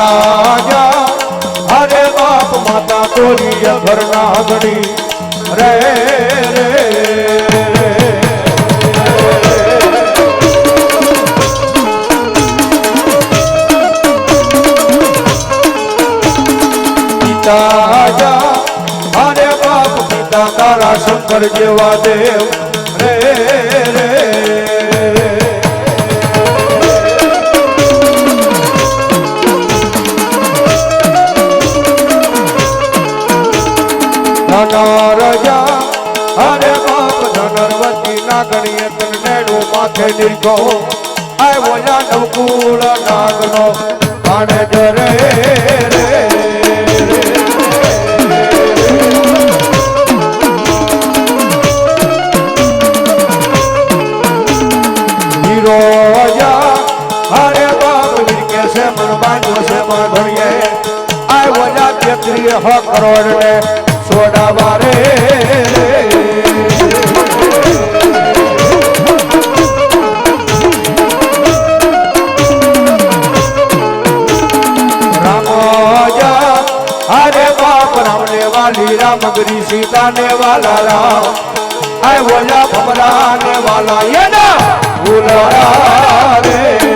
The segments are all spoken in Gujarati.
રાજા અરે બાપ, માતા તોરી ઘરના આંગણી. રે રે પિતા જા અરે બાપ, પિતા તારા શંકર જેવા દેવ. ધનરજા અરે બાપ ધનરવતી ના ગણીએ તને માથે નિર્ગો આવ્યો ઓલા નવકુળ નાગનો આને જરે રે. હીરો જા અરે બાપ વિરકે છે મન બાંધો છે મન ધણીએ આય ઓલા તેત્રીએ હ કરોડ ને રામને વાલી રામગરી સીતા ને વાલા, રામ. આય ઓલા ભમરા ને વાલા, એના ભૂલા રે.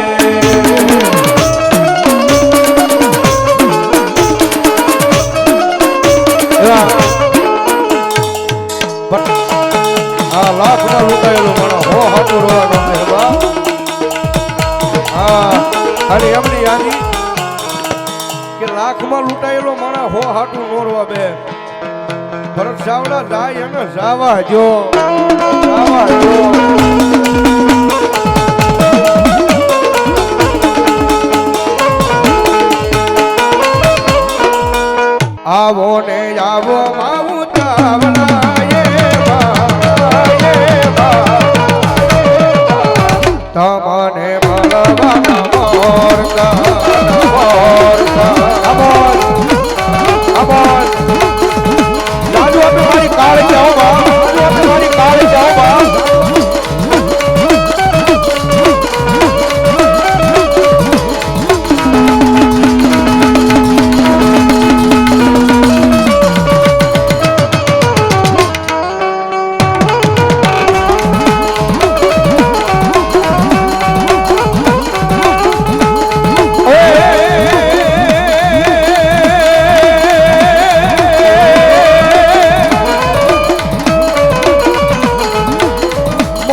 માણસ હો હાટું રોવાનો મહેરબા હા ખાલી એમની યાદી કે લાખમાં લૂંટાયેલો માણસ હો હાટું નોરવા બે ભરત સાવડા જાય એને જાવા જો જાવા જો આવો ને આવો માવું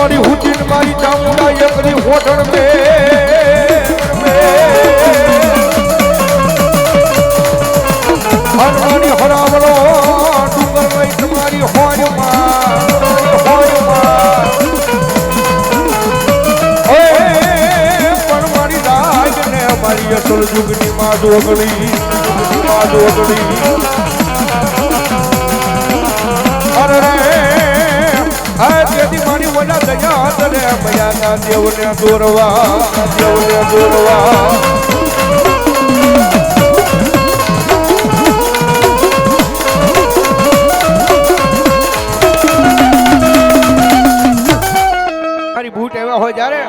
મારી હુટીન મારી ચામુંડા એકની હોઠણ મે હરવાની હરાવલો, ડુંગર લઈ તમારી ને મારી અસલ જુગની માં જોગણી માં જોગણી વડા દયા મયાના દેવને દોરવા દેવને દોરવા મારી બૂટ એવા હોય જ્યારે?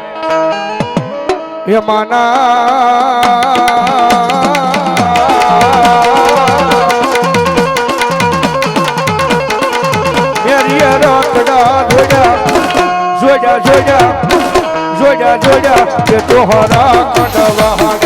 એ માના. જોજા જોજા. જોજા જોજા. કે તોહરા કડવાહાણીમાં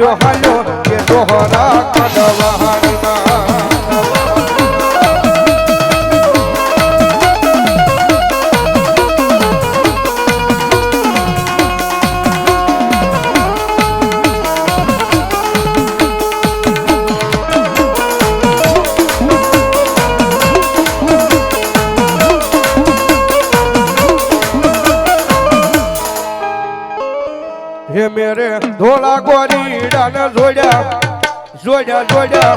હાલો હાલો કે દોહરા કડવાહાણીમાં मेरे धोला ધોળા ગોરી ડાને જોડ્યા જોડ્યા જોડ્યા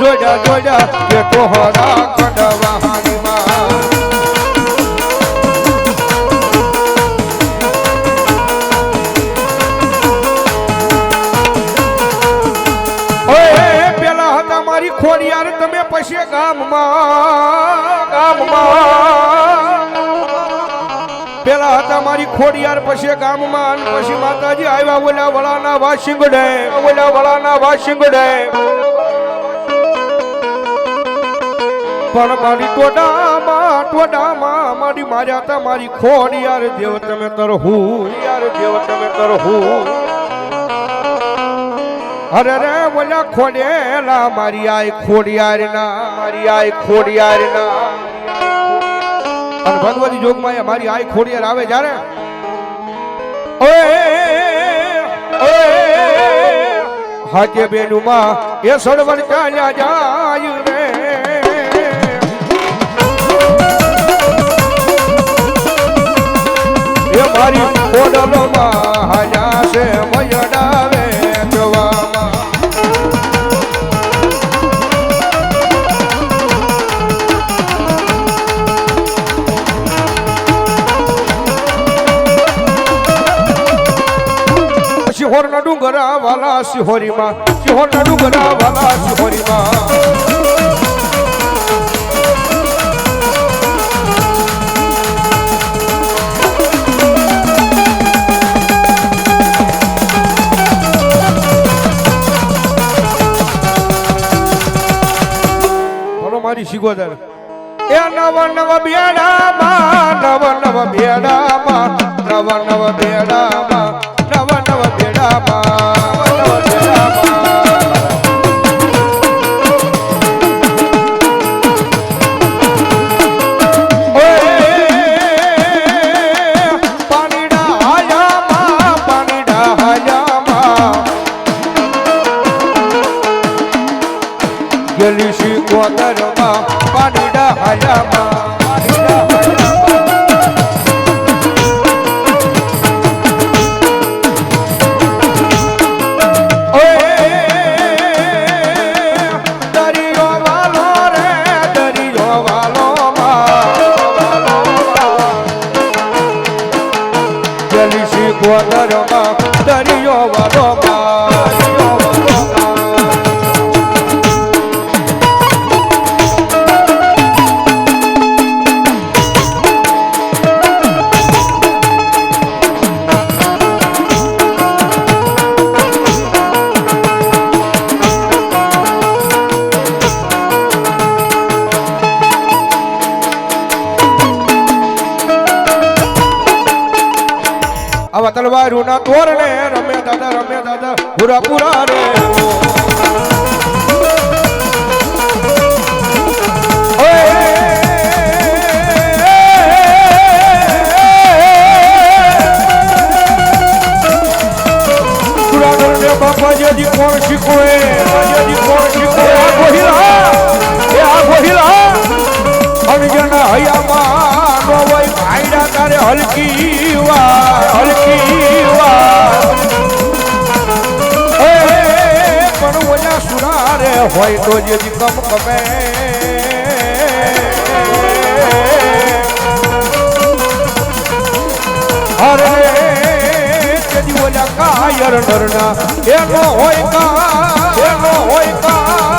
જોડ્યા જોજા કે કોહરા કડવા ખોડિયાર તમે પછી ગામમાં. ખોડિયાર પછી ગામમાં અને પછી માતાજી આવ્યા ઓલા વળાના વાસિંગડે ઓલા વળાના વાસિંગડે પણ મારી ટોડામાં ટોડામાં મારી માર્યા હતા મારી ખોડિયાર દેવ, તમે કરો હું, યાર દેવ, તમે કરો હું. અરે રે બોલા ખોડેલા, મારી આય ખોડિયાર ના મારી આય ખોડિયાર ના અને ભગવતી જોગમાં મારી આય ખોડિયાર આવે જ્યારે? હાજે બેનુમાં એ સળવર ચાલ્યા જાય રે. એ મારી ખોડલોમાં હાજા છે મયડાવે ડુંગરા વાલા સિહોરીમાં સિહોરના ડુંગરા વાલા સિહોરીમાં બોલો મારી સિગોદર એ નવ નવ બેડામાં, નવ નવ બેડામાં, નવ નવ બેડામાં. ગેલી શી કોતરમાં પાણીડા હાયામાં દરિયો વાલો આવા તલવારોના તોરણે રમે દાદા રમે દાદા, પૂરા પૂરા રે. બાપાજી કોણ શીખવે બાપાજી કોણ શીખવે. આ ગોહિલા, એ આ ગોહિલા. અણજના હૈયામાં નો હલકી વાર હલકી વાર પણ હોય તો જે કમ કમે અરે તેદી ઓલા કાયર નરના એનો હોય કા એનો હોય કા